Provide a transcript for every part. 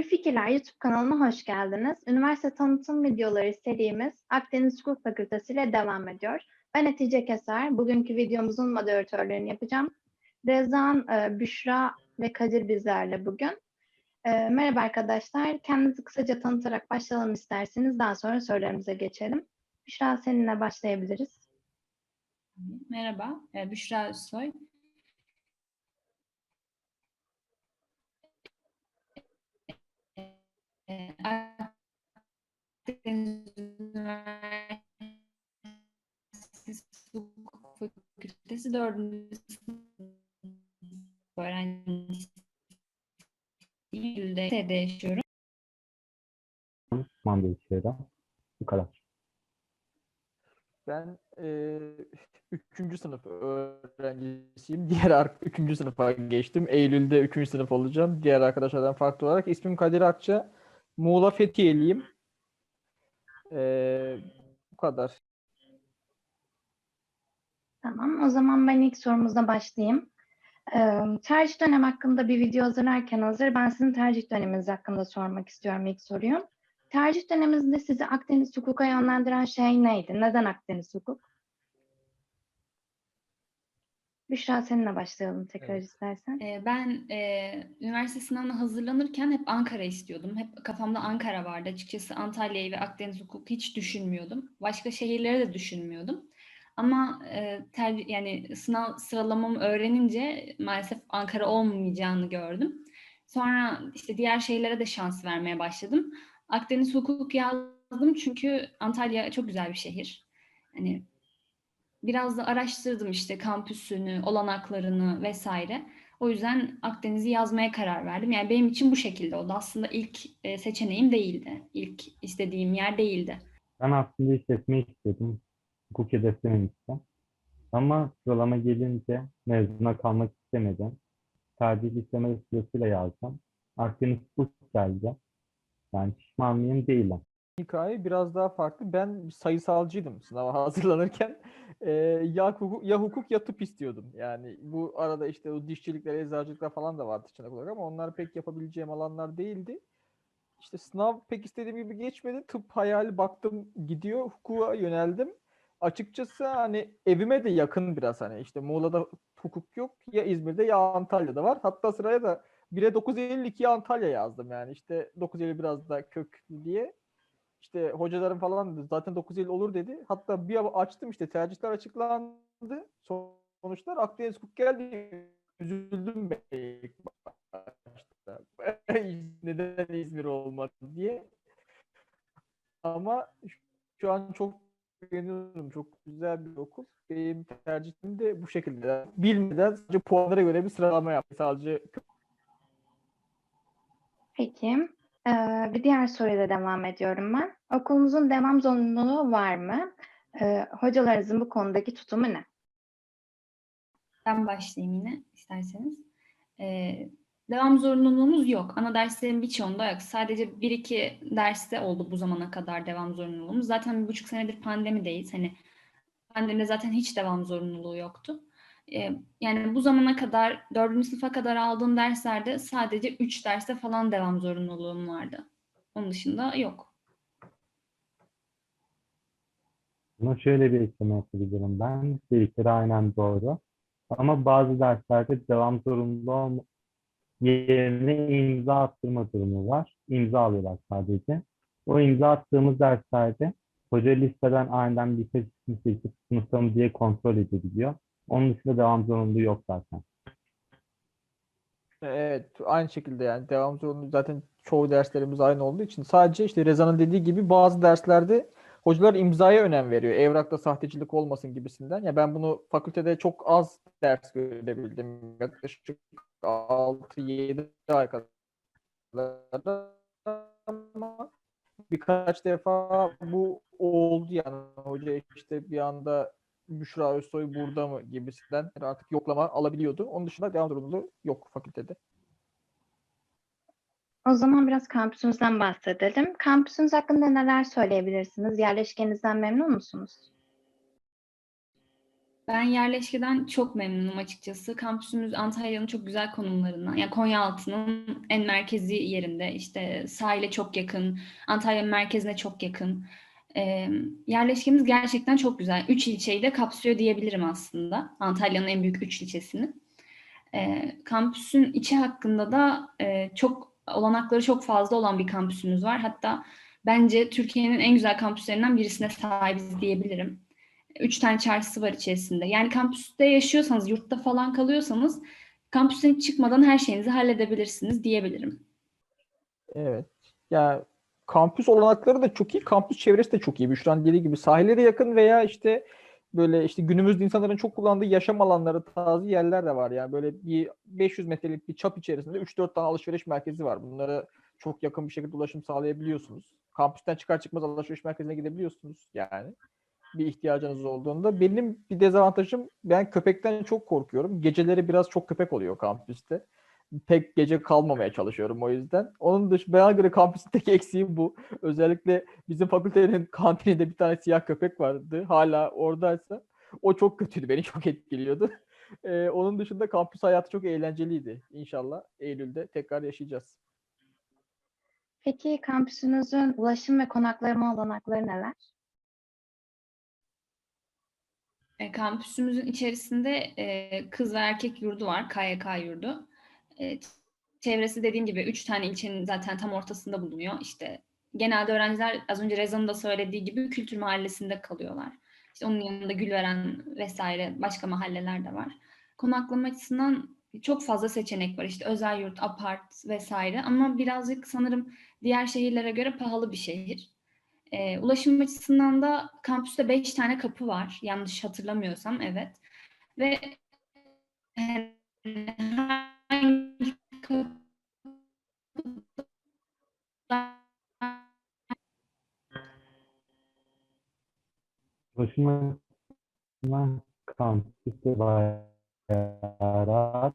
Pür Fikirler YouTube kanalıma hoş geldiniz. Üniversite tanıtım videoları serimiz Akdeniz Hukuk Fakültesi ile devam ediyor. Ben Hatice Keser. Bugünkü videomuzun moderatörlerini yapacağım. Rezan, e, Büşra ve Kadir bizlerle bugün. E, Merhaba arkadaşlar. Kendinizi kısaca tanıtarak başlayalım isterseniz. Daha sonra sorularımıza geçelim. Büşra seninle başlayabiliriz. Merhaba, e, Büşra Özsoy. Akdeniz Üniversitesi Hukuk Fakültesi dördüncü sınıf öğrencisiyim. Eylül'de yaşıyorum. Manda içeri. Bu kadar. Ben eee üçüncü sınıf öğrencisiyim. Diğer üçüncü sınıfa geçtim. Eylül'de üçüncü sınıf olacağım. Diğer arkadaşlardan farklı olarak. İsmim Kadir Akça. Muğla Fethiye'liyim. Eee, bu kadar. Tamam, o zaman ben ilk sorumuzla başlayayım. Ee, tercih dönem hakkında bir video hazırlarken hazır, ben sizin tercih döneminiz hakkında sormak istiyorum ilk soruyu. Tercih döneminizde sizi Akdeniz hukuka yönlendiren şey neydi? Neden Akdeniz hukuk? Büşra seninle başlayalım tekrar Evet. istersen. E, Ben e, üniversite sınavına hazırlanırken hep Ankara istiyordum. Hep kafamda Ankara vardı. Açıkçası Antalya'yı ve Akdeniz hukuku hiç düşünmüyordum. Başka şehirleri de düşünmüyordum. Ama e, tercih, yani sınav sıralamamı öğrenince maalesef Ankara olmayacağını gördüm. Sonra işte diğer şehirlere de şans vermeye başladım. Akdeniz hukuk yazdım çünkü Antalya çok güzel bir şehir. Hani biraz da araştırdım işte kampüsünü, olanaklarını vesaire. O yüzden Akdeniz'i yazmaya karar verdim. Yani benim için bu şekilde oldu. Aslında ilk e, seçeneğim değildi. İlk istediğim yer değildi. Ben aslında işletme istiyordum. Hukuk hedeflememiştim. Ama sıralama gelince mezuna kalmak istemedim. Tercih listeme sırasıyla yazdım. Akdeniz hukuk geldi. Yani pişman değilim. Hikaye biraz daha farklı. Ben sayısalcıydım sınava hazırlanırken. Eee, ya hukuk, ya hukuk ya tıp istiyordum. Yani bu arada işte o dişçilikler, eczacılıklar falan da vardı seçenek olarak ama onlar pek yapabileceğim alanlar değildi. İşte sınav pek istediğim gibi geçmedi. Tıp hayali baktım gidiyor. Hukuka yöneldim. Açıkçası hani evime de yakın biraz hani işte Muğla'da hukuk yok. Ya İzmir'de ya Antalya'da var. Hatta sıraya da 1'e 950 2'ye Antalya yazdım yani. İşte 950 biraz da köklü diye. İşte hocalarım falan zaten 950 olur dedi. Hatta bir açtım işte tercihler açıklandı. Sonuçlar Akdeniz hukuk geldi. Üzüldüm ben ilk başta. Neden İzmir olmadı diye. Ama şu an çok beğeniyorum. Çok güzel bir okul. Benim tercihim de bu şekilde. Bilmeden sadece puanlara göre bir sıralama yaptım. Sadece Peki, ee, bir diğer soruyla devam ediyorum ben. Okulunuzun devam zorunluluğu var mı? Ee, hocalarınızın bu konudaki tutumu ne? Ben başlayayım yine isterseniz. Ee, devam zorunluluğumuz yok. Ana derslerin birçoğunda yok. Sadece bir iki derste oldu bu zamana kadar devam zorunluluğumuz. Zaten bir buçuk senedir pandemideyiz. Hani pandemide zaten hiç devam zorunluluğu yoktu. Yani bu zamana kadar dördüncü sınıfa kadar aldığım derslerde sadece üç derste falan devam zorunluluğum vardı. Onun dışında yok. Buna şöyle bir ekleme yapabilirim ben. Dedikleri aynen doğru. Ama bazı derslerde devam zorunlu olma yerine imza attırma durumu var. İmza alıyorlar sadece. O imza attığımız derslerde hoca listeden aniden birkaç isim seçip sınıfta mı diye kontrol edebiliyor. Onun dışında devam zorunluluğu yok zaten. Evet, aynı şekilde yani devam zorunlu zaten çoğu derslerimiz aynı olduğu için sadece işte Rezan'ın dediği gibi bazı derslerde hocalar imzaya önem veriyor. Evrakta sahtecilik olmasın gibisinden. Ya ben bunu fakültede çok az ders görebildim. Yaklaşık 6-7 ay kadar ama birkaç defa bu oldu yani hoca işte bir anda Büşra Özsoy burada mı gibisinden artık yoklama alabiliyordu. Onun dışında devam zorunluluğu yok fakültede. O zaman biraz kampüsünüzden bahsedelim. Kampüsünüz hakkında neler söyleyebilirsiniz? Yerleşkenizden memnun musunuz? Ben yerleşkeden çok memnunum açıkçası. Kampüsümüz Antalya'nın çok güzel konumlarından. Yani Konyaaltı'nın en merkezi yerinde. İşte sahile çok yakın, Antalya'nın merkezine çok yakın. Ee, yerleşkemiz gerçekten çok güzel. Üç ilçeyi de kapsıyor diyebilirim aslında. Antalya'nın en büyük üç ilçesini. Ee, kampüsün içi hakkında da e, çok olanakları çok fazla olan bir kampüsümüz var. Hatta bence Türkiye'nin en güzel kampüslerinden birisine sahibiz diyebilirim. Üç tane çarşısı var içerisinde. Yani kampüste yaşıyorsanız, yurtta falan kalıyorsanız kampüsten çıkmadan her şeyinizi halledebilirsiniz diyebilirim. Evet. Ya kampüs olanakları da çok iyi. Kampüs çevresi de çok iyi. Büşra'nın dediği gibi sahile de yakın veya işte böyle işte günümüzde insanların çok kullandığı yaşam alanları tarzı yerler de var. Yani böyle bir 500 metrelik bir çap içerisinde 3-4 tane alışveriş merkezi var. Bunlara çok yakın bir şekilde ulaşım sağlayabiliyorsunuz. Kampüsten çıkar çıkmaz alışveriş merkezine gidebiliyorsunuz yani. Bir ihtiyacınız olduğunda. Benim bir dezavantajım ben köpekten çok korkuyorum. Geceleri biraz çok köpek oluyor kampüste pek gece kalmamaya çalışıyorum o yüzden. Onun dışında bana göre kampüsün tek eksiği bu. Özellikle bizim fakültenin kantininde bir tane siyah köpek vardı. Hala oradaysa. O çok kötüydü. Beni çok etkiliyordu. Ee, onun dışında kampüs hayatı çok eğlenceliydi. İnşallah Eylül'de tekrar yaşayacağız. Peki kampüsünüzün ulaşım ve konaklama olanakları neler? E, kampüsümüzün içerisinde e, kız ve erkek yurdu var, KYK yurdu. E, çevresi dediğim gibi üç tane ilçenin zaten tam ortasında bulunuyor. İşte genelde öğrenciler az önce Rezan'ın da söylediği gibi kültür mahallesinde kalıyorlar. İşte onun yanında Gülveren vesaire başka mahalleler de var. Konaklama açısından çok fazla seçenek var. İşte özel yurt, apart vesaire ama birazcık sanırım diğer şehirlere göre pahalı bir şehir. E, ulaşım açısından da kampüste beş tane kapı var. Yanlış hatırlamıyorsam evet. Ve hangi kapı Ulaşım açısından kampüs de bayağı rahat.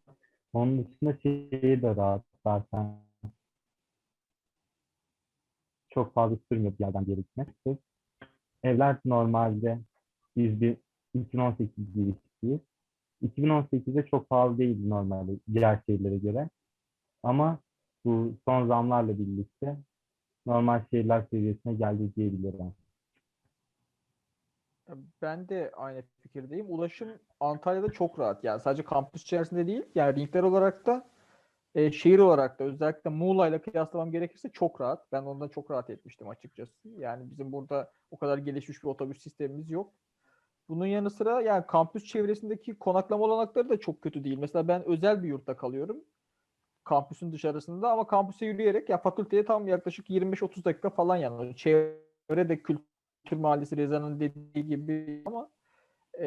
Onun dışında şeyi de rahat zaten. Çok fazla sürmüyor bir yerden bir yere gitmek. Evler normalde biz bir 2018 girişliyiz. 2018'de çok pahalı değildi normalde diğer şehirlere göre. Ama bu son zamlarla birlikte normal şehirler seviyesine geldi diyebilirim. Ben de aynı fikirdeyim. Ulaşım Antalya'da çok rahat. Yani sadece kampüs içerisinde değil, yani linkler olarak da e, şehir olarak da özellikle Muğla ile kıyaslamam gerekirse çok rahat. Ben ondan çok rahat etmiştim açıkçası. Yani bizim burada o kadar gelişmiş bir otobüs sistemimiz yok. Bunun yanı sıra yani kampüs çevresindeki konaklama olanakları da çok kötü değil. Mesela ben özel bir yurtta kalıyorum. Kampüsün dışarısında ama kampüse yürüyerek ya fakülteye tam yaklaşık 25-30 dakika falan yani. Çevre de kültür mahallesi Reza'nın dediği gibi ama e,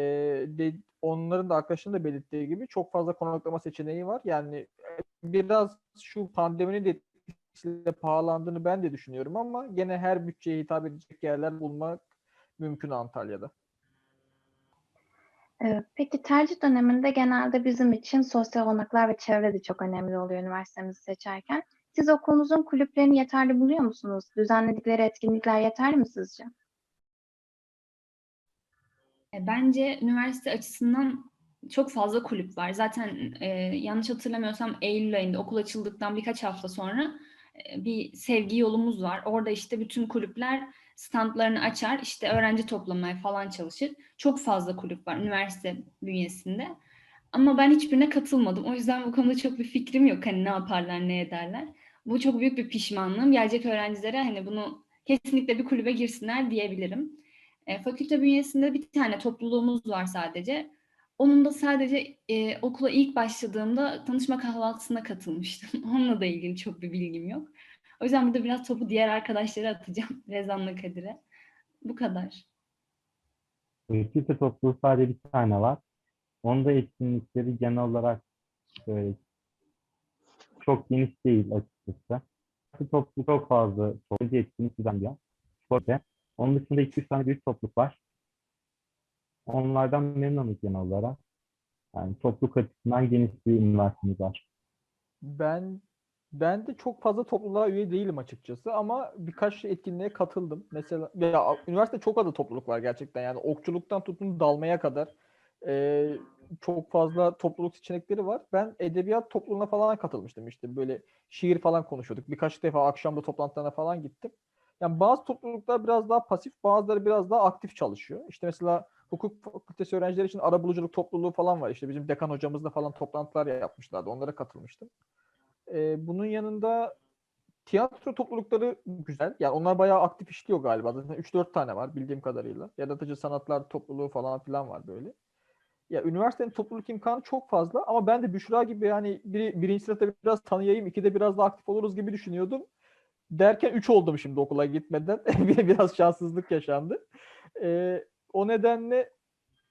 de, onların da arkadaşının da belirttiği gibi çok fazla konaklama seçeneği var. Yani e, biraz şu pandeminin de etkisiyle pahalandığını ben de düşünüyorum ama gene her bütçeye hitap edecek yerler bulmak mümkün Antalya'da. Peki tercih döneminde genelde bizim için sosyal olanaklar ve çevre de çok önemli oluyor üniversitemizi seçerken. Siz okulunuzun kulüplerini yeterli buluyor musunuz? Düzenledikleri etkinlikler yeterli mi sizce? E, Bence üniversite açısından çok fazla kulüp var. Zaten e, yanlış hatırlamıyorsam Eylül ayında okul açıldıktan birkaç hafta sonra e, bir sevgi yolumuz var. Orada işte bütün kulüpler standlarını açar, işte öğrenci toplamaya falan çalışır. Çok fazla kulüp var üniversite bünyesinde. Ama ben hiçbirine katılmadım. O yüzden bu konuda çok bir fikrim yok. Hani ne yaparlar, ne ederler. Bu çok büyük bir pişmanlığım. Gelecek öğrencilere hani bunu kesinlikle bir kulübe girsinler diyebilirim. E, fakülte bünyesinde bir tane topluluğumuz var sadece. Onun da sadece e, okula ilk başladığımda tanışma kahvaltısına katılmıştım. Onunla da ilgili çok bir bilgim yok. O yüzden burada biraz topu diğer arkadaşlara atacağım. Rezan'la Kadir'e. Bu kadar. Fakülte topluluğu sadece bir tane var. Onun da etkinlikleri genel olarak böyle çok geniş değil açıkçası. Topluluk çok fazla çok etkinlik düzenliyor. Sporte. Onun dışında 2-3 tane büyük topluluk var. Onlardan memnunuz genel olarak. Yani topluluk açısından geniş bir üniversitemiz var. Ben ben de çok fazla topluluğa üye değilim açıkçası ama birkaç etkinliğe katıldım. Mesela ya, üniversite çok fazla topluluk var gerçekten. Yani okçuluktan tutun dalmaya kadar Ee, çok fazla topluluk seçenekleri var. Ben edebiyat topluluğuna falan katılmıştım işte böyle şiir falan konuşuyorduk. Birkaç defa akşamda toplantılarına falan gittim. Yani bazı topluluklar biraz daha pasif, bazıları biraz daha aktif çalışıyor. İşte mesela hukuk fakültesi öğrencileri için arabuluculuk topluluğu falan var. İşte bizim dekan hocamızla falan toplantılar yapmışlardı. Onlara katılmıştım. Ee, bunun yanında tiyatro toplulukları güzel. Yani onlar bayağı aktif işliyor galiba. Zaten 3-4 tane var bildiğim kadarıyla. Yaratıcı sanatlar topluluğu falan filan var böyle. Ya üniversitenin topluluk imkanı çok fazla ama ben de Büşra gibi yani biri, birinci sınıfta biraz tanıyayım, ikide biraz da aktif oluruz gibi düşünüyordum. Derken 3 oldum şimdi okula gitmeden. Bir- biraz şanssızlık yaşandı. Ee, o nedenle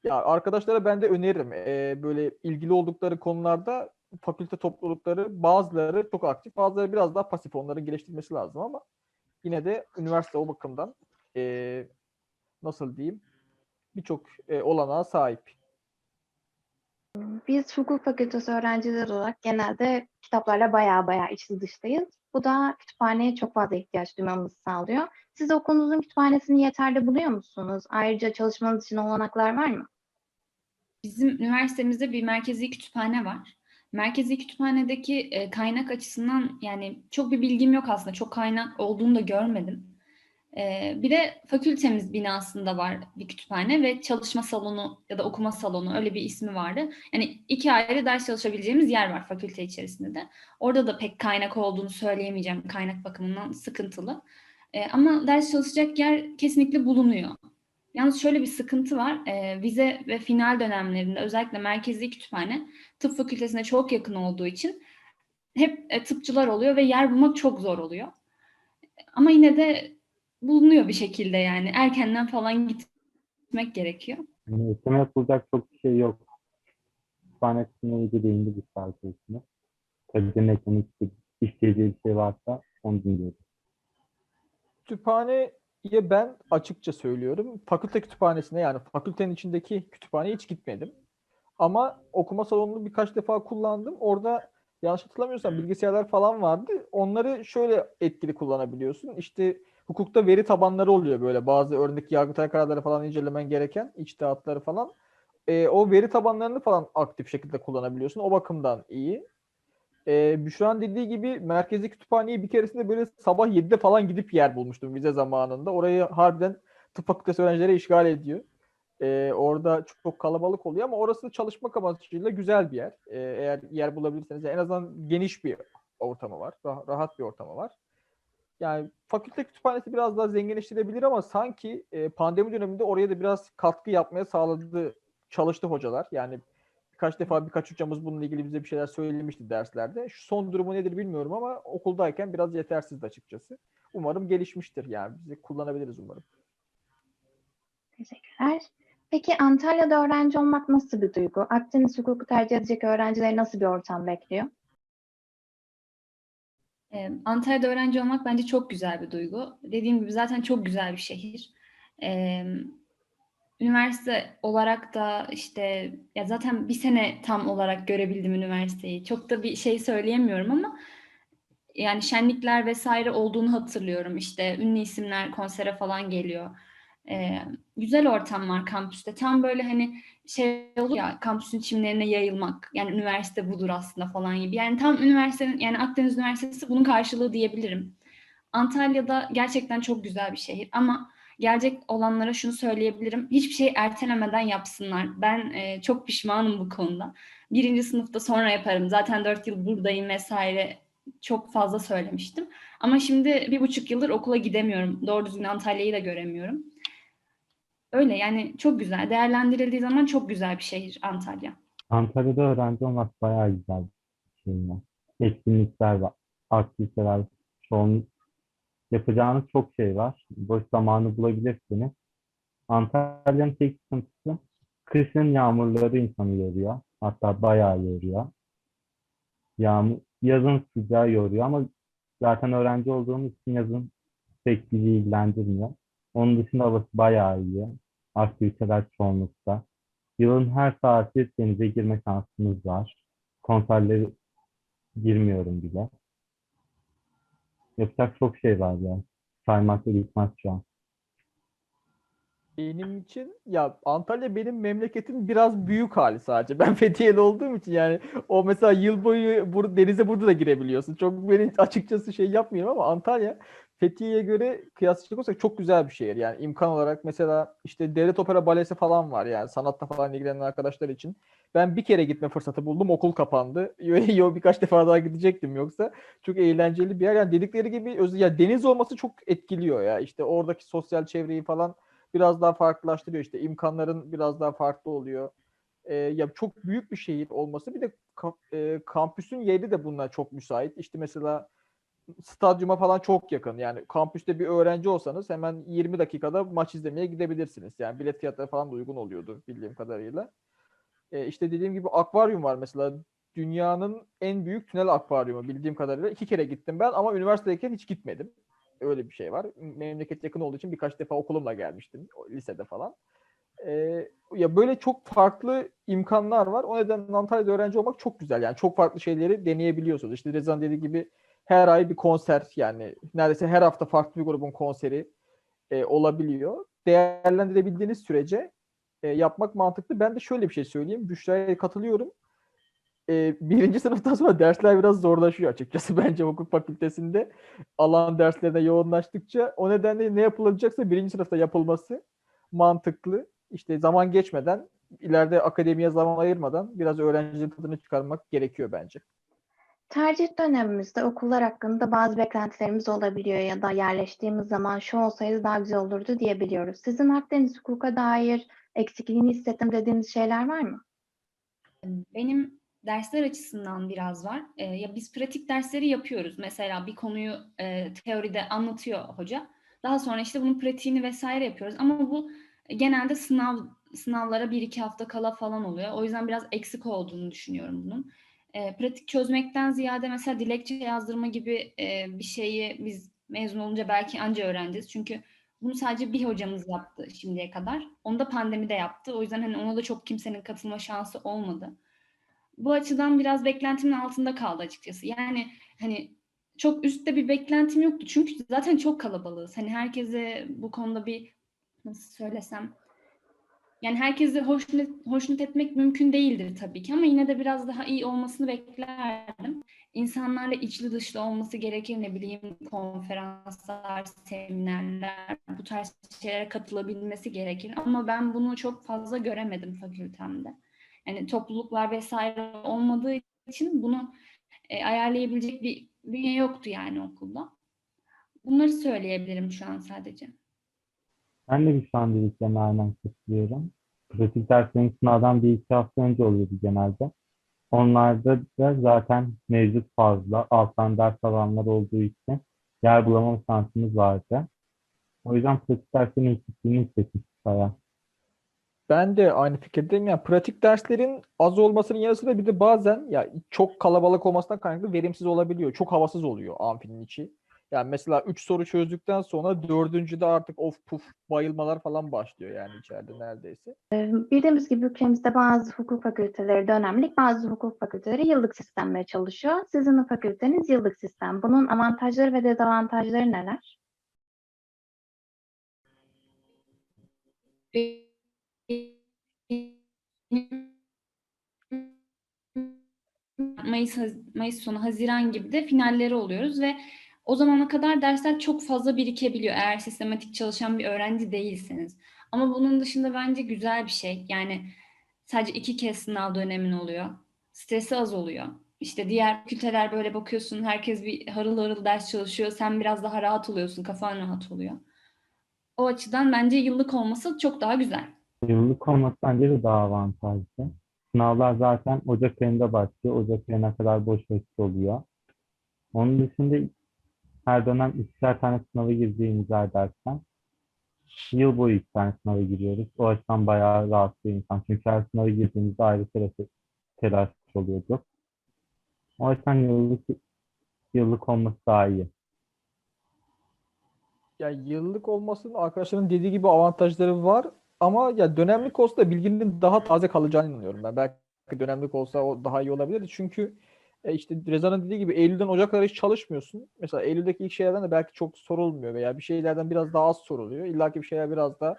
ya arkadaşlara ben de öneririm. Ee, böyle ilgili oldukları konularda fakülte toplulukları bazıları çok aktif, bazıları biraz daha pasif. Onların geliştirmesi lazım ama yine de üniversite o bakımdan ee, nasıl diyeyim birçok e, olanağa sahip. Biz hukuk fakültesi öğrencileri olarak genelde kitaplarla bayağı bayağı içli dıştayız. Bu da kütüphaneye çok fazla ihtiyaç duymamızı sağlıyor. Siz okulunuzun kütüphanesini yeterli buluyor musunuz? Ayrıca çalışmanız için olanaklar var mı? Bizim üniversitemizde bir merkezi kütüphane var. Merkezi kütüphanedeki e, kaynak açısından yani çok bir bilgim yok aslında. Çok kaynak olduğunu da görmedim. E, bir de fakültemiz binasında var bir kütüphane ve çalışma salonu ya da okuma salonu öyle bir ismi vardı. Yani iki ayrı ders çalışabileceğimiz yer var fakülte içerisinde de. Orada da pek kaynak olduğunu söyleyemeyeceğim kaynak bakımından sıkıntılı. E, ama ders çalışacak yer kesinlikle bulunuyor. Yalnız şöyle bir sıkıntı var. Ee, vize ve final dönemlerinde özellikle merkezi kütüphane tıp fakültesine çok yakın olduğu için hep e, tıpçılar oluyor ve yer bulmak çok zor oluyor. Ama yine de bulunuyor bir şekilde yani. Erkenden falan gitmek gerekiyor. Yani ekleme yapılacak çok bir şey yok. Kütüphane kısmına iyice değindi bu sayesinde. Tabii eklemek iste- isteyeceği bir şey varsa onu dinliyorum. Kütüphaneye ben açıkça söylüyorum. Fakülte kütüphanesine yani fakültenin içindeki kütüphaneye hiç gitmedim. Ama okuma salonunu birkaç defa kullandım. Orada yanlış hatırlamıyorsam bilgisayarlar falan vardı. Onları şöyle etkili kullanabiliyorsun. İşte hukukta veri tabanları oluyor böyle. Bazı örnek yargıtay kararları falan incelemen gereken içtihatları falan. Ee, o veri tabanlarını falan aktif şekilde kullanabiliyorsun. O bakımdan iyi. Ee, Büşra'nın dediği gibi merkezi kütüphaneye bir keresinde böyle sabah 7'de falan gidip yer bulmuştum vize zamanında. Orayı harbiden tıp fakültesi öğrencileri işgal ediyor. Ee, orada çok, çok kalabalık oluyor ama orası çalışmak amacıyla güzel bir yer. Ee, eğer yer bulabilirseniz en azından geniş bir ortamı var. rah- rahat bir ortamı var. Yani fakülte kütüphanesi biraz daha zenginleştirebilir ama sanki e, pandemi döneminde oraya da biraz katkı yapmaya sağladı, çalıştı hocalar. Yani birkaç defa birkaç hocamız bununla ilgili bize bir şeyler söylemişti derslerde. Şu son durumu nedir bilmiyorum ama okuldayken biraz yetersizdi açıkçası. Umarım gelişmiştir yani. Bizi kullanabiliriz umarım. Teşekkürler. Peki Antalya'da öğrenci olmak nasıl bir duygu? Akdeniz hukuku tercih edecek öğrencileri nasıl bir ortam bekliyor? Ee, Antalya'da öğrenci olmak bence çok güzel bir duygu. Dediğim gibi zaten çok güzel bir şehir. Üniversite olarak da işte ya zaten bir sene tam olarak görebildim üniversiteyi. Çok da bir şey söyleyemiyorum ama yani şenlikler vesaire olduğunu hatırlıyorum. İşte ünlü isimler konsere falan geliyor. Ee, güzel ortam var kampüste. Tam böyle hani şey olur ya kampüsün çimlerine yayılmak. Yani üniversite budur aslında falan gibi. Yani tam üniversitenin yani Akdeniz Üniversitesi bunun karşılığı diyebilirim. Antalya'da gerçekten çok güzel bir şehir ama gelecek olanlara şunu söyleyebilirim. Hiçbir şey ertelemeden yapsınlar. Ben e, çok pişmanım bu konuda. Birinci sınıfta sonra yaparım. Zaten dört yıl buradayım vesaire çok fazla söylemiştim. Ama şimdi bir buçuk yıldır okula gidemiyorum. Doğru düzgün Antalya'yı da göremiyorum. Öyle yani çok güzel. Değerlendirildiği zaman çok güzel bir şehir Antalya. Antalya'da öğrenci olmak bayağı güzel bir şey. Etkinlikler var, aktiviteler, çoğun yapacağınız çok şey var. Boş zamanı bulabilirsiniz. Antalya'nın tek sıkıntısı kışın yağmurları insanı yoruyor. Hatta bayağı yoruyor. Yağmur, yazın sıcağı yoruyor ama zaten öğrenci olduğumuz için yazın pek bizi ilgilendirmiyor. Onun dışında havası bayağı iyi. Aktiviteler çoğunlukta. Yılın her saati denize girme şansımız var. Konserlere girmiyorum bile. Yapacak çok şey var ya. Saymakla bitmez şu an. Benim için ya Antalya benim memleketim biraz büyük hali sadece. Ben Fethiye'li olduğum için yani o mesela yıl boyu bur denize burada da girebiliyorsun. Çok beni açıkçası şey yapmıyorum ama Antalya Fethiye'ye göre kıyaslayacak olursak çok güzel bir şehir. Yani imkan olarak mesela işte devlet opera balesi falan var yani sanatta falan ilgilenen arkadaşlar için. Ben bir kere gitme fırsatı buldum. Okul kapandı. Yo birkaç defa daha gidecektim yoksa. Çok eğlenceli bir yer. Yani dedikleri gibi öz ya deniz olması çok etkiliyor ya. İşte oradaki sosyal çevreyi falan biraz daha farklılaştırıyor. İşte imkanların biraz daha farklı oluyor. Ee, ya çok büyük bir şehir olması bir de ka- e, kampüsün yeri de bunlar çok müsait. İşte mesela stadyuma falan çok yakın. Yani kampüste bir öğrenci olsanız hemen 20 dakikada maç izlemeye gidebilirsiniz. Yani bilet fiyatları falan da uygun oluyordu bildiğim kadarıyla. Ee, işte dediğim gibi akvaryum var mesela. Dünyanın en büyük tünel akvaryumu bildiğim kadarıyla. iki kere gittim ben ama üniversitedeyken hiç gitmedim. Öyle bir şey var. Memleket yakın olduğu için birkaç defa okulumla gelmiştim. Lisede falan. Ee, ya böyle çok farklı imkanlar var. O nedenle Antalya'da öğrenci olmak çok güzel. Yani çok farklı şeyleri deneyebiliyorsunuz. İşte Rezan dediği gibi her ay bir konser yani neredeyse her hafta farklı bir grubun konseri e, olabiliyor. Değerlendirebildiğiniz sürece e, yapmak mantıklı. Ben de şöyle bir şey söyleyeyim. Büşra'ya katılıyorum. E, birinci sınıftan sonra dersler biraz zorlaşıyor açıkçası bence hukuk fakültesinde. Alan derslerine yoğunlaştıkça o nedenle ne yapılacaksa birinci sınıfta yapılması mantıklı. İşte zaman geçmeden ileride akademiye zaman ayırmadan biraz öğrencinin tadını çıkarmak gerekiyor bence. Tercih dönemimizde okullar hakkında bazı beklentilerimiz olabiliyor ya da yerleştiğimiz zaman şu olsaydı daha güzel olurdu diyebiliyoruz. Sizin Akdeniz hukuka dair eksikliğini hissettim dediğiniz şeyler var mı? Benim dersler açısından biraz var. Ee, ya biz pratik dersleri yapıyoruz. Mesela bir konuyu e, teoride anlatıyor hoca. Daha sonra işte bunun pratiğini vesaire yapıyoruz. Ama bu genelde sınav sınavlara bir iki hafta kala falan oluyor. O yüzden biraz eksik olduğunu düşünüyorum bunun. E, pratik çözmekten ziyade mesela dilekçe yazdırma gibi e, bir şeyi biz mezun olunca belki anca öğreneceğiz. Çünkü bunu sadece bir hocamız yaptı şimdiye kadar. Onu da pandemide yaptı. O yüzden hani ona da çok kimsenin katılma şansı olmadı. Bu açıdan biraz beklentimin altında kaldı açıkçası. Yani hani çok üstte bir beklentim yoktu. Çünkü zaten çok kalabalığız. Hani herkese bu konuda bir nasıl söylesem yani herkesi hoşnut, hoşnut etmek mümkün değildir tabii ki ama yine de biraz daha iyi olmasını beklerdim. İnsanlarla içli dışlı olması gerekir ne bileyim konferanslar, seminerler, bu tarz şeylere katılabilmesi gerekir. Ama ben bunu çok fazla göremedim fakültemde. Yani topluluklar vesaire olmadığı için bunu e, ayarlayabilecek bir bünye yoktu yani okulda. Bunları söyleyebilirim şu an sadece. Ben de bir dediklerine aynen katılıyorum. Pratik derslerin sınavdan bir iki hafta önce oluyordu genelde. Onlarda da zaten mevcut fazla alttan ders alanlar olduğu için yer bulamama şansımız vardı. O yüzden pratik derslerin eksikliğini hissetmiştik bayağı. Ben de aynı fikirdeyim. Yani pratik derslerin az olmasının yanı sıra bir de bazen ya çok kalabalık olmasından kaynaklı verimsiz olabiliyor. Çok havasız oluyor amfinin içi. Yani mesela 3 soru çözdükten sonra dördüncüde artık of puf bayılmalar falan başlıyor yani içeride neredeyse. Ee, Bildiğimiz gibi ülkemizde bazı hukuk fakülteleri dönemlik, bazı hukuk fakülteleri yıllık sistemle çalışıyor. Sizin fakülteniz yıllık sistem. Bunun avantajları ve dezavantajları neler? Mayıs, Mayıs sonu, Haziran gibi de finalleri oluyoruz ve o zamana kadar dersler çok fazla birikebiliyor eğer sistematik çalışan bir öğrenci değilseniz. Ama bunun dışında bence güzel bir şey. Yani sadece iki kez sınav dönemin oluyor. Stresi az oluyor. İşte diğer fakülteler böyle bakıyorsun herkes bir harıl harıl ders çalışıyor. Sen biraz daha rahat oluyorsun. Kafan rahat oluyor. O açıdan bence yıllık olması çok daha güzel. Yıllık olması bence de daha avantajlı. Sınavlar zaten Ocak ayında başlıyor. Ocak ayına kadar boş vakit oluyor. Onun dışında her dönem ikişer tane sınava gireceğimiz her dersten yıl boyu iki tane sınava giriyoruz. O açıdan bayağı rahatlıyor insan. Çünkü her sınava girdiğimizde ayrı telaş, telaş oluyordu. O açıdan yıllık, yıllık olması daha iyi. Ya yıllık olmasının arkadaşların dediği gibi avantajları var ama ya dönemlik olsa da bilginin daha taze kalacağını inanıyorum ben. Belki dönemlik olsa o daha iyi olabilir. Çünkü e, işte Reza'nın dediği gibi Eylül'den Ocak'a kadar hiç çalışmıyorsun. Mesela Eylül'deki ilk şeylerden de belki çok sorulmuyor veya bir şeylerden biraz daha az soruluyor. İlla ki bir şeyler biraz daha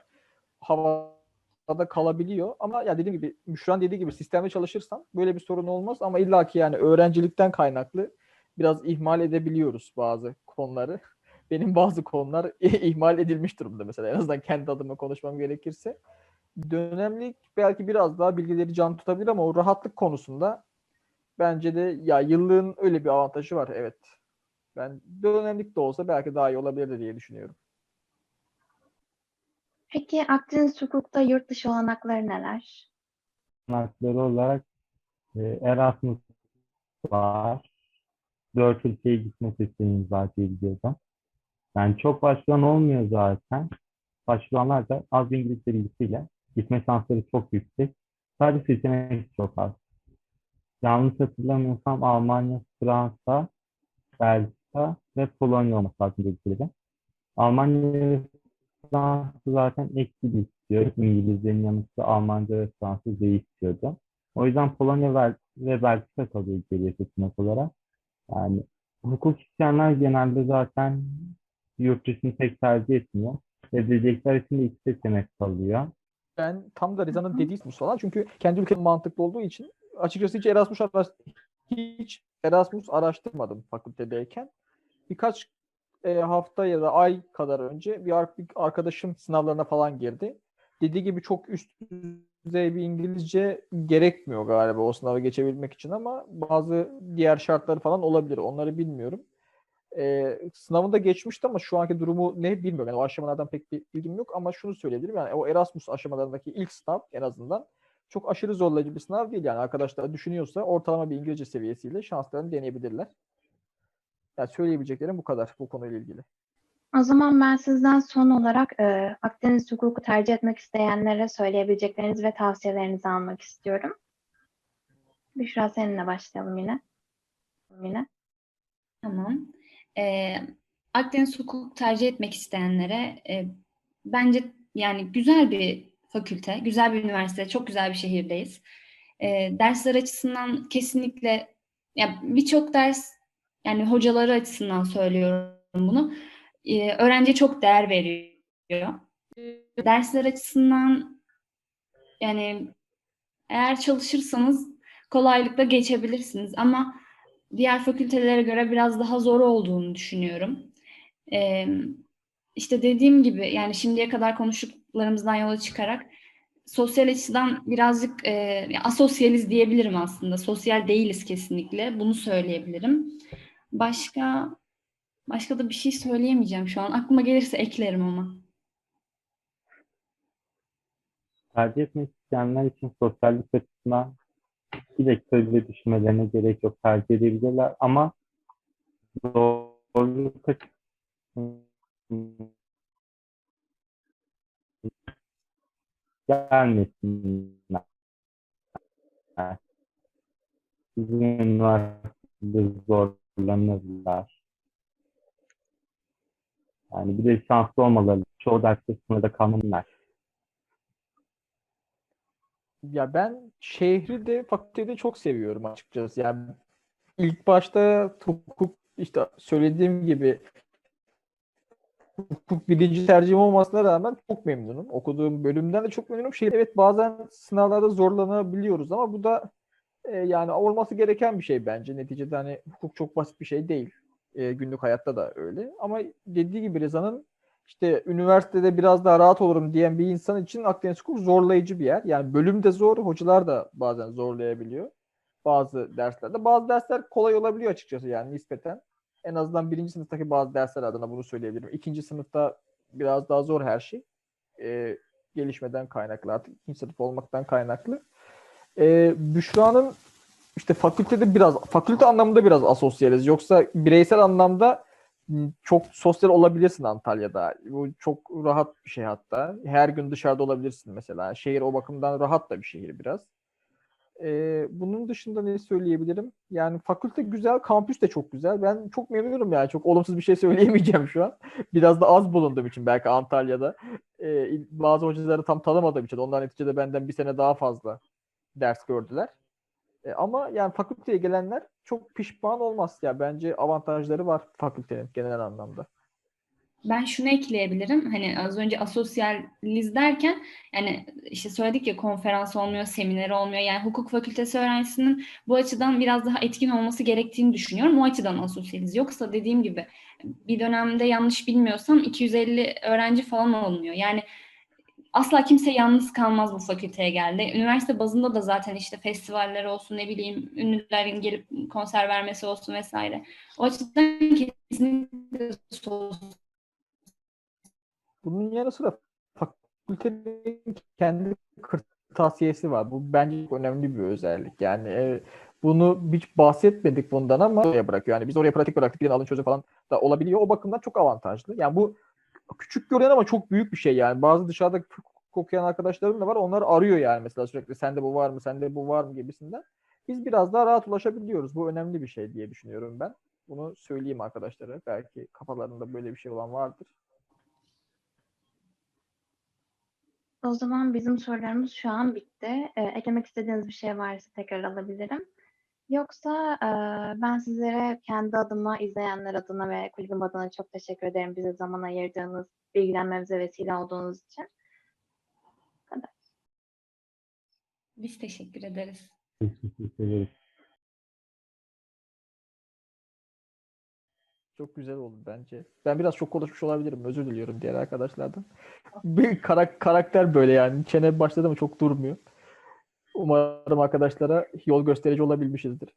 havada kalabiliyor. Ama ya dediğim gibi Müşran dediği gibi sistemde çalışırsan böyle bir sorun olmaz ama illaki yani öğrencilikten kaynaklı biraz ihmal edebiliyoruz bazı konuları. Benim bazı konular ihmal edilmiş durumda mesela en azından kendi adıma konuşmam gerekirse. Dönemlik belki biraz daha bilgileri can tutabilir ama o rahatlık konusunda bence de ya yıllığın öyle bir avantajı var evet. Ben dönemlik de olsa belki daha iyi olabilirdi diye düşünüyorum. Peki Akdeniz hukukta yurt dışı olanakları neler? Hakları olarak e, Erasmus var. Dört ülkeye gitme seçeneğimiz var diye biliyordum. Yani çok başvuran olmuyor zaten. Başvuranlar da az İngilizce bilgisiyle gitme şansları çok yüksek. Sadece seçenek çok az. Yanlış hatırlamıyorsam Almanya, Fransa, Belçika ve Polonya olması lazım dedikleri. Almanya ve Fransa zaten ek dil istiyor. İngilizcenin yanı sıra Almanca ve Fransızca istiyordu. O yüzden Polonya ve, Belçika kalıyor geriye seçenek olarak. Yani hukuk isteyenler genelde zaten yurt dışını pek tercih etmiyor. Ve edecekler için de iki seçenek kalıyor. Ben tam da hı. dediği falan çünkü kendi ülkemin mantıklı olduğu için açıkçası hiç Erasmus araş hiç Erasmus araştırmadım fakültedeyken. Birkaç e, hafta ya da ay kadar önce bir, ar- bir arkadaşım sınavlarına falan girdi. Dediği gibi çok üst düzey bir İngilizce gerekmiyor galiba o sınavı geçebilmek için ama bazı diğer şartları falan olabilir. Onları bilmiyorum. E, sınavında geçmişti ama şu anki durumu ne bilmiyorum. Yani o aşamalardan pek bir bilgim yok ama şunu söyleyebilirim. Yani o Erasmus aşamalarındaki ilk sınav en azından çok aşırı zorlayıcı bir sınav değil. Yani arkadaşlar düşünüyorsa ortalama bir İngilizce seviyesiyle şanslarını deneyebilirler. Yani söyleyebileceklerim bu kadar bu konuyla ilgili. O zaman ben sizden son olarak e, Akdeniz hukuku tercih etmek isteyenlere söyleyebileceklerinizi ve tavsiyelerinizi almak istiyorum. Büşra seninle başlayalım yine. Yine. Tamam. Ee, Akdeniz hukuk tercih etmek isteyenlere e, bence yani güzel bir fakülte, güzel bir üniversite, çok güzel bir şehirdeyiz. Ee, dersler açısından kesinlikle ya birçok ders yani hocaları açısından söylüyorum bunu. Ee, öğrenciye çok değer veriyor. Dersler açısından yani eğer çalışırsanız kolaylıkla geçebilirsiniz ama diğer fakültelere göre biraz daha zor olduğunu düşünüyorum. Ee, işte dediğim gibi yani şimdiye kadar konuştuklarımızdan yola çıkarak sosyal açıdan birazcık e, ya asosyaliz diyebilirim aslında. Sosyal değiliz kesinlikle. Bunu söyleyebilirim. Başka başka da bir şey söyleyemeyeceğim şu an. Aklıma gelirse eklerim ama. Tercih etmek isteyenler için sosyallik açısından bir dakika bile düşünmelerine gerek yok. Tercih edebilirler ama zorluk açısından gelmesinler. Bizim üniversitede zorlanırlar. Yani bir de şanslı olmaları. Çoğu derste sınırda kalmamalar. Ya ben şehri de fakülteyi de çok seviyorum açıkçası. Yani ilk başta hukuk işte söylediğim gibi hukuk birinci tercihim olmasına rağmen çok memnunum. Okuduğum bölümden de çok memnunum. Şey, evet bazen sınavlarda zorlanabiliyoruz ama bu da e, yani olması gereken bir şey bence. Neticede hani hukuk çok basit bir şey değil. E, günlük hayatta da öyle. Ama dediği gibi Reza'nın işte üniversitede biraz daha rahat olurum diyen bir insan için Akdeniz Hukuk zorlayıcı bir yer. Yani bölüm de zor, hocalar da bazen zorlayabiliyor. Bazı derslerde. Bazı dersler kolay olabiliyor açıkçası yani nispeten. En azından birinci sınıftaki bazı dersler adına bunu söyleyebilirim. İkinci sınıfta biraz daha zor her şey. Ee, gelişmeden kaynaklı artık ikinci sınıf olmaktan kaynaklı. Ee, Büşra'nın işte fakültede biraz, fakülte anlamında biraz asosyaliz. Yoksa bireysel anlamda çok sosyal olabilirsin Antalya'da. Bu çok rahat bir şey hatta. Her gün dışarıda olabilirsin mesela. Şehir o bakımdan rahat da bir şehir biraz. Ee, bunun dışında ne söyleyebilirim? Yani fakülte güzel, kampüs de çok güzel. Ben çok memnunum yani. Çok olumsuz bir şey söyleyemeyeceğim şu an. Biraz da az bulunduğum için belki Antalya'da. Ee, bazı hocaları tam tanımadığım için. Onlar neticede benden bir sene daha fazla ders gördüler. E, ama yani fakülteye gelenler çok pişman olmaz. Ya bence avantajları var fakültenin genel anlamda. Ben şunu ekleyebilirim. Hani az önce asosyaliz derken yani işte söyledik ya konferans olmuyor, seminer olmuyor. Yani hukuk fakültesi öğrencisinin bu açıdan biraz daha etkin olması gerektiğini düşünüyorum. O açıdan asosyaliz. Yoksa dediğim gibi bir dönemde yanlış bilmiyorsam 250 öğrenci falan alınıyor. Yani asla kimse yalnız kalmaz bu fakülteye geldi. Üniversite bazında da zaten işte festivaller olsun ne bileyim ünlülerin gelip konser vermesi olsun vesaire. O açıdan kesinlikle sosyal Bunun yanı sıra fakültenin kendi kırtasiyesi var. Bu bence çok önemli bir özellik. Yani e, bunu hiç bahsetmedik bundan ama oraya bırakıyor. Yani biz oraya pratik bıraktık. Bir alın çözüm falan da olabiliyor. O bakımdan çok avantajlı. Yani bu küçük görünen ama çok büyük bir şey yani. Bazı dışarıda okuyan arkadaşlarım da var. Onlar arıyor yani mesela sürekli sende bu var mı, sende bu var mı gibisinden. Biz biraz daha rahat ulaşabiliyoruz. Bu önemli bir şey diye düşünüyorum ben. Bunu söyleyeyim arkadaşlara. Belki kafalarında böyle bir şey olan vardır. O zaman bizim sorularımız şu an bitti. Ee, eklemek istediğiniz bir şey varsa tekrar alabilirim. Yoksa e, ben sizlere kendi adıma, izleyenler adına ve kulübüm adına çok teşekkür ederim bize zaman ayırdığınız, bilgilenmemize vesile olduğunuz için. Biz teşekkür ederiz. Teşekkür ederiz. Çok güzel oldu bence. Ben biraz çok konuşmuş olabilirim. Özür diliyorum diğer arkadaşlardan. Bir karak- karakter böyle yani. Çene başladı mı çok durmuyor. Umarım arkadaşlara yol gösterici olabilmişizdir.